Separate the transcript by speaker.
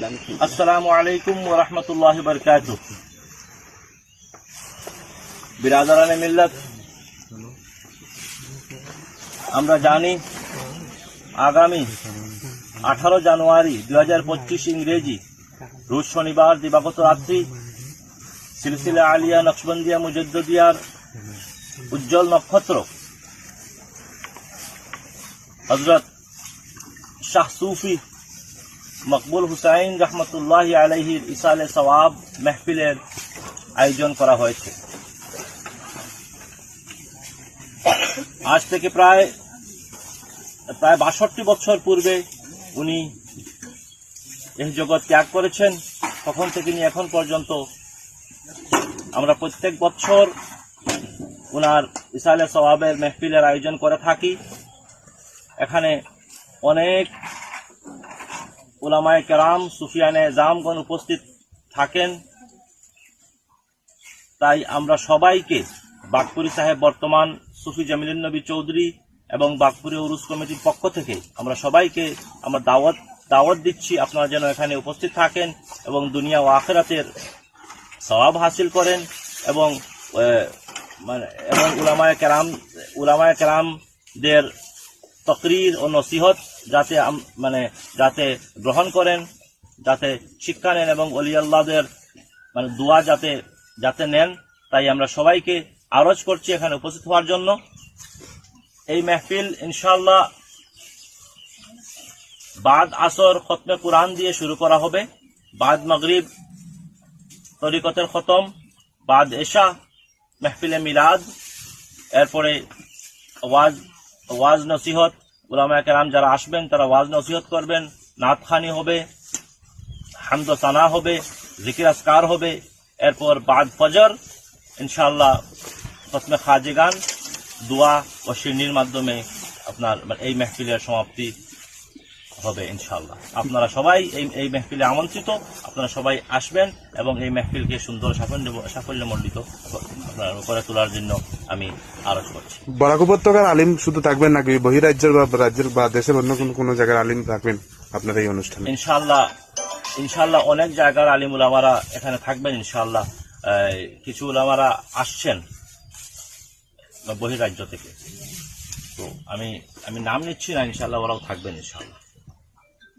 Speaker 1: আসসালামু আলাইকুম ওয়া রাহমাতুল্লাহি ওয়া বারাকাতুহু। বিরাদারানে মিল্লাত। আমরা জানি আগামী আঠারো জানুয়ারি দুই হাজার পঁচিশ ইংরেজি রোজ শনিবার দিবাগত রাত্রি সিলসিলা আলিয়া নকশবন্দিয়া মুজদ্দিয়ার উজ্জ্বল নক্ষত্র হজরত শাহ সুফি মকবুল হুসাইন রহমতুল্লাহ আলহির ইসালে সওয়াব মেহফিলের আয়োজন করা হয়েছে। আজ থেকে প্রায় প্রায় বাষট্টি বছর পূর্বে উনি এই জগৎ ত্যাগ করেছেন। তখন থেকে নিয়ে এখন পর্যন্ত আমরা প্রত্যেক বছর ওনার ইসালে সওয়াবের মেহফিলের আয়োজন করে থাকি। এখানে অনেক ওলামায় কেরাম, সুফিয়ানে জামগণ উপস্থিত থাকেন। তাই আমরা সবাইকে বাগপুরি সাহেব বর্তমান সুফি জামিলুন নবী চৌধুরী এবং বাগপুরি উরুস কমিটির পক্ষ থেকে আমরা সবাইকে আমরা দাওয়াত দাওয়াত দিচ্ছি। আপনারা যেন এখানে উপস্থিত থাকেন এবং দুনিয়া ও আখেরাতের সওয়াব হাসিল করেন এবং মানে এবং উলামায় কেরাম, উলামায় কেরামদের তকরির ও নসিহত যাতে মানে যাতে গ্রহণ করেন, যাতে শিক্ষা নেন এবং অলি আল্লাহদের মানে দোয়া যাতে যাতে নেন, তাই আমরা সবাইকে আরজ করছি এখানে উপস্থিত হওয়ার জন্য। এই মেহফিল ইনশাল্লাহ বাদ আসর খতমে কোরআন দিয়ে শুরু করা হবে। বাদ মাগরিব তরিকতের খতম, বাদ এশা মেহফিলে মিলাদ, এরপরে ওয়াজ ওয়াজ নসিহত উলামা কেরাম যারা আসবেন, তারা ওয়াজ নসিহত করবেন। নাতখানি হবে, হামদ সানা হবে, জিকির আসকার হবে। এরপর বাদ ফজর ইনশাল্লাহ প্রথমে খাজে গান, দোয়া ও শিরনির মাধ্যমে আপনার এই মেহফিলের সমাপ্তি হবে ইনশাল্লাহ আপনারা সবাই এই এই মেহফিলে আমন্ত্রিত। আপনারা সবাই আসবেন এবং এই মেহফিলকে সুন্দর সাফল্য সাফল্যমণ্ডিত আপনার করে তোলার জন্য আমি আরজ করছি।
Speaker 2: বরাক উপত্যকার আলিম শুধু থাকবেন নাকি বহিরাজ্যের বা রাজ্যের বা দেশের অন্য কোনো কোনো জায়গার আলিম থাকবেন আপনার এই অনুষ্ঠানে?
Speaker 1: ইনশাল্লাহ ইনশাল্লাহ অনেক জায়গার আলিম উলামারা এখানে থাকবেন ইনশাল্লাহ কিছু উলামারা আসছেন বহিরাজ্য থেকে। তো আমি আমি নাম নিচ্ছি না ইনশাল্লাহ ওরাও থাকবেন ইনশাল্লাহ